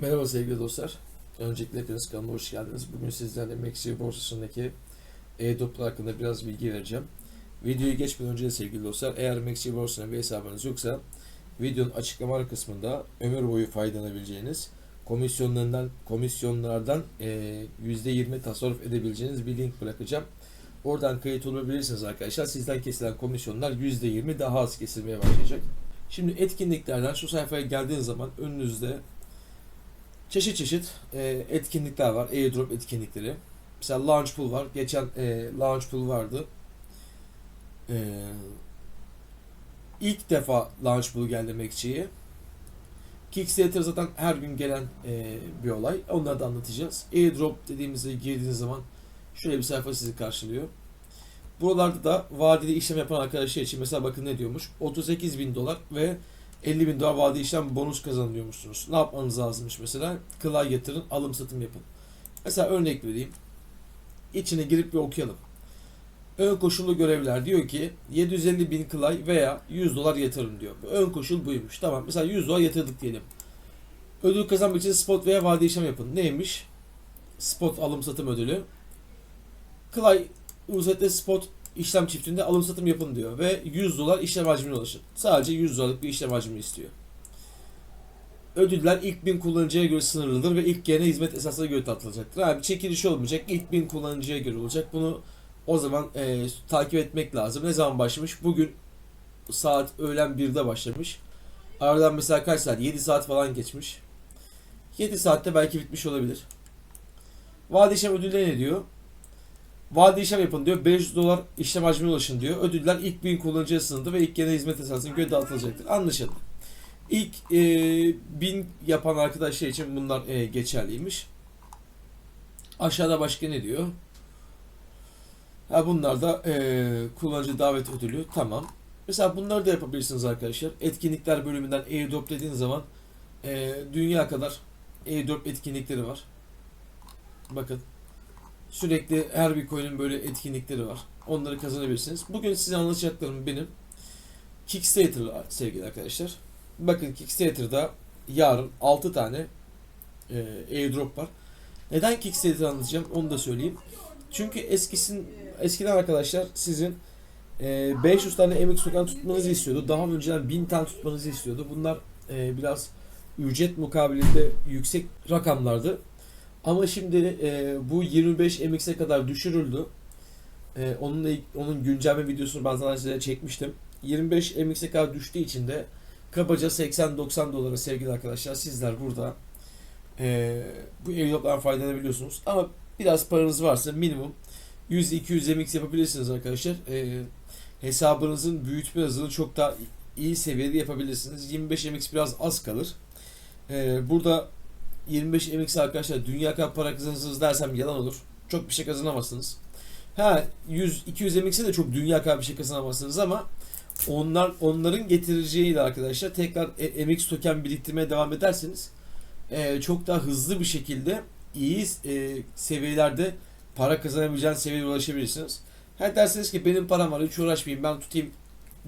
Merhaba sevgili dostlar. Öncelikle hepiniz kanalıma hoş geldiniz. Bugün sizlerle Maxi borsasındaki e-doplar hakkında biraz bilgi vereceğim. Videoyu geçmeden önce de sevgili dostlar, eğer Maxi borsasına bir hesabınız yoksa videonun açıklama kısmında ömür boyu faydalanabileceğiniz komisyonlarından komisyonlardan e, %20 tasarruf edebileceğiniz bir link bırakacağım. Oradan kayıt olabilirsiniz arkadaşlar. Sizden kesilen komisyonlar %20 daha az kesilmeye başlayacak. Şimdi etkinliklerden şu sayfaya geldiğiniz zaman önünüzde çeşit çeşit e, etkinlikler var. Airdrop etkinlikleri. Mesela Launch Pool var. Geçen e, Launch Pool vardı. E, ilk defa Launch Pool geldi Mekçi'ye. Kickstarter zaten her gün gelen e, bir olay. Onları da anlatacağız. Airdrop dediğimizde girdiğiniz zaman şöyle bir sayfa sizi karşılıyor. Buralarda da vadeli işlem yapan arkadaşlar için mesela bakın ne diyormuş. 38 bin dolar ve 50 bin dolar vadeli işlem bonus kazanıyormuşsunuz. Ne yapmanız lazımmış mesela? Kılay yatırın, alım satım yapın. Mesela örnek vereyim. İçine girip bir okuyalım. Ön koşullu görevler diyor ki 750 bin kılay veya 100 dolar yatırın diyor. Ön koşul buymuş. Tamam mesela 100 dolar yatırdık diyelim. Ödül kazanmak için spot veya vadeli işlem yapın. Neymiş? Spot alım satım ödülü. Kılay UZT spot işlem çiftinde alım satım yapın diyor ve 100 dolar işlem hacmine ulaşın. Sadece 100 dolarlık bir işlem hacmi istiyor. Ödüller ilk bin kullanıcıya göre sınırlıdır ve ilk gene hizmet esasına göre tartılacaktır. Abi çekiliş olmayacak. ilk bin kullanıcıya göre olacak. Bunu o zaman e, takip etmek lazım. Ne zaman başlamış? Bugün saat öğlen 1'de başlamış. Aradan mesela kaç saat? 7 saat falan geçmiş. 7 saatte belki bitmiş olabilir. Vade işlem ödülleri ne diyor? Vade işlem yapın diyor. 500 dolar işlem hacmine ulaşın diyor. Ödüller ilk bin kullanıcıya sınırlı ve ilk genel hizmet esasına göre dağıtılacaktır. Anlaşıldı. İlk e, bin yapan arkadaşlar için bunlar e, geçerliymiş. Aşağıda başka ne diyor? Ha bunlar da e, kullanıcı davet ödülü. Tamam. Mesela bunları da yapabilirsiniz arkadaşlar. Etkinlikler bölümünden airdrop dediğiniz zaman e, dünya kadar airdrop etkinlikleri var. Bakın Sürekli her bir coin'in böyle etkinlikleri var. Onları kazanabilirsiniz. Bugün size anlatacaklarım benim Kickstarter'la sevgili arkadaşlar. Bakın Kickstarter'da yarın 6 tane e, airdrop var. Neden Kickstarter anlatacağım onu da söyleyeyim. Çünkü eskisin eskiden arkadaşlar sizin e, 500 tane MX token tutmanızı istiyordu. Daha önceden 1000 tane tutmanızı istiyordu. Bunlar e, biraz ücret mukabilinde yüksek rakamlardı. Ama şimdi e, bu 25 MX'e kadar düşürüldü. E, onunla onun güncelleme videosunu ben zaten size çekmiştim. 25 MX'e kadar düştüğü için de kabaca 80-90 dolara sevgili arkadaşlar sizler burada e, bu airdrop'tan faydalanabiliyorsunuz. Ama biraz paranız varsa minimum 100-200 MX yapabilirsiniz arkadaşlar. E, hesabınızın büyütme hızını çok daha iyi seviyede yapabilirsiniz. 25 MX biraz az kalır. E, burada 25 MX arkadaşlar dünya kadar para kazanırsınız dersem yalan olur. Çok bir şey kazanamazsınız. Ha 100 200 MX'e de çok dünya kadar bir şey kazanamazsınız ama onlar onların getireceğiyle arkadaşlar tekrar e, MX token biriktirmeye devam ederseniz e, çok daha hızlı bir şekilde iyi e, seviyelerde para kazanabileceğiniz seviyeye ulaşabilirsiniz. Ha derseniz ki benim param var hiç uğraşmayayım ben tutayım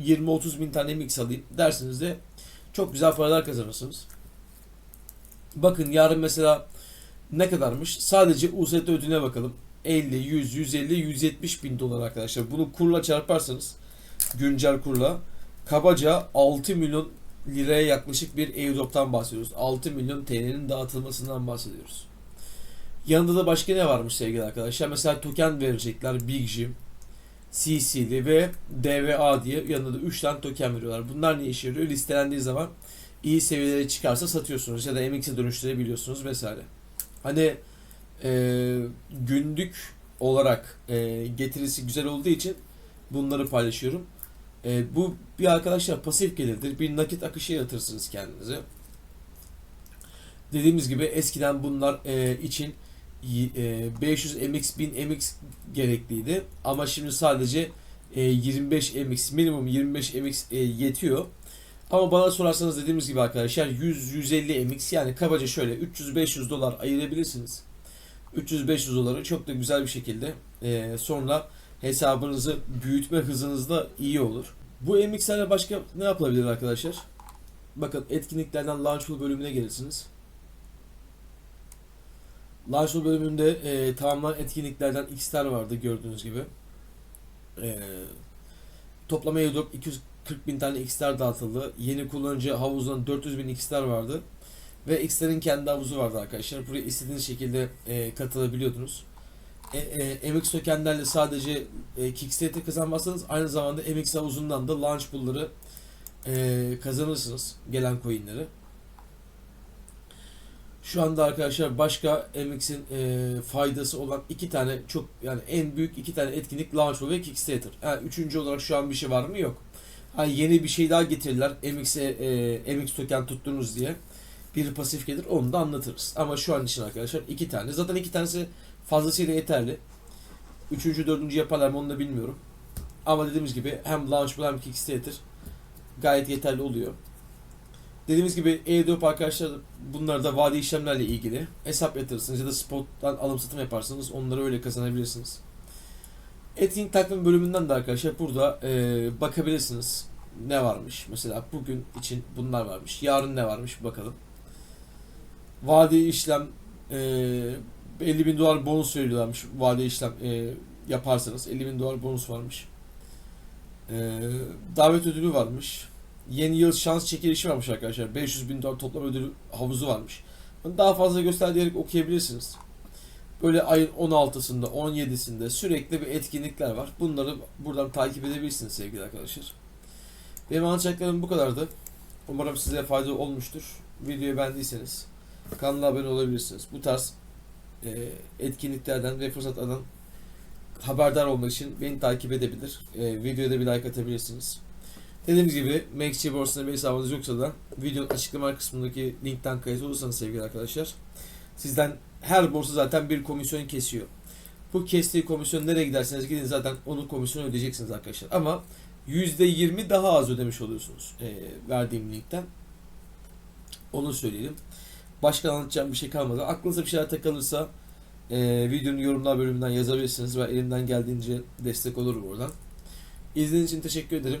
20-30 bin tane MX alayım derseniz de çok güzel paralar kazanırsınız. Bakın yarın mesela ne kadarmış? Sadece UST ödüne bakalım. 50, 100, 150, 170 bin dolar arkadaşlar. Bunu kurla çarparsanız güncel kurla kabaca 6 milyon liraya yaklaşık bir airdrop'tan bahsediyoruz. 6 milyon TL'nin dağıtılmasından bahsediyoruz. Yanında da başka ne varmış sevgili arkadaşlar? Mesela token verecekler Big Jim, CC'li ve DVA diye yanında da 3 tane token veriyorlar. Bunlar ne işe yarıyor? Listelendiği zaman iyi seviyelere çıkarsa satıyorsunuz ya da MX'e dönüştürebiliyorsunuz vesaire. Hani e, günlük olarak e, getirisi güzel olduğu için bunları paylaşıyorum. E, bu bir arkadaşlar pasif gelirdir. Bir nakit akışı yaratırsınız kendinize. Dediğimiz gibi eskiden bunlar e, için e, 500 MX 1000 MX gerekliydi. Ama şimdi sadece e, 25 MX minimum 25 MX e, yetiyor. Ama bana sorarsanız dediğimiz gibi arkadaşlar 100-150 MX yani kabaca şöyle 300-500 dolar ayırabilirsiniz. 300-500 doları çok da güzel bir şekilde e, sonra hesabınızı büyütme hızınız da iyi olur. Bu MX'lerle başka ne yapılabilir arkadaşlar? Bakın etkinliklerden Launchpool bölümüne gelirsiniz. Launch bölümünde e, tamamlanan etkinliklerden X'ler vardı gördüğünüz gibi. E, toplama airdrop 240 bin tane X'ler dağıtıldı. Yeni kullanıcı havuzundan 400 bin X'ler vardı. Ve X'lerin kendi havuzu vardı arkadaşlar. Buraya istediğiniz şekilde e, katılabiliyordunuz. E, e, MX tokenlerle sadece e, Kickstarter kazanmazsanız aynı zamanda MX havuzundan da launch pool'ları e, kazanırsınız. Gelen coin'leri. Şu anda arkadaşlar başka MX'in e, faydası olan iki tane çok yani en büyük iki tane etkinlik Launchpool ve Kickstarter. Yani üçüncü olarak şu an bir şey var mı? Yok. Ha, yeni bir şey daha getirirler. MX'e e, MX token tuttunuz diye. Bir pasif gelir onu da anlatırız. Ama şu an için arkadaşlar iki tane. Zaten iki tanesi fazlasıyla yeterli. Üçüncü, dördüncü yaparlar mı onu da bilmiyorum. Ama dediğimiz gibi hem Launchpool hem Kickstarter gayet yeterli oluyor. Dediğimiz gibi airdrop arkadaşlar bunlar da vade işlemlerle ilgili. Hesap yatırırsınız ya da spot'tan alım satım yaparsınız. Onları öyle kazanabilirsiniz. Etkinlik takvim bölümünden de arkadaşlar burada e, bakabilirsiniz. Ne varmış? Mesela bugün için bunlar varmış. Yarın ne varmış? Bakalım. Vade işlem e, 50 bin dolar bonus veriyorlarmış. Vade işlem e, yaparsanız 50 bin dolar bonus varmış. E, davet ödülü varmış. Yeni yıl şans çekilişi varmış arkadaşlar. 500 bin dolar toplam ödülü havuzu varmış. Bunu daha fazla göster diyerek okuyabilirsiniz. Böyle ayın 16'sında, 17'sinde sürekli bir etkinlikler var. Bunları buradan takip edebilirsiniz sevgili arkadaşlar. Benim anlatacaklarım bu kadardı. Umarım size fayda olmuştur. Videoyu beğendiyseniz kanala abone olabilirsiniz. Bu tarz e, etkinliklerden ve fırsatlardan haberdar olmak için beni takip edebilir. E, videoya da bir like atabilirsiniz. Dediğimiz gibi MaxC borsasında bir hesabınız yoksa da videonun açıklama kısmındaki linkten kayıt olursanız sevgili arkadaşlar sizden her borsa zaten bir komisyon kesiyor. Bu kestiği komisyon nereye giderseniz gidin zaten onun komisyonu ödeyeceksiniz arkadaşlar. Ama %20 daha az ödemiş oluyorsunuz e, verdiğim linkten. Onu söyleyelim. Başka anlatacağım bir şey kalmadı. Aklınıza bir şeyler takılırsa e, videonun yorumlar bölümünden yazabilirsiniz ve elimden geldiğince destek olurum oradan. İzlediğiniz için teşekkür ederim.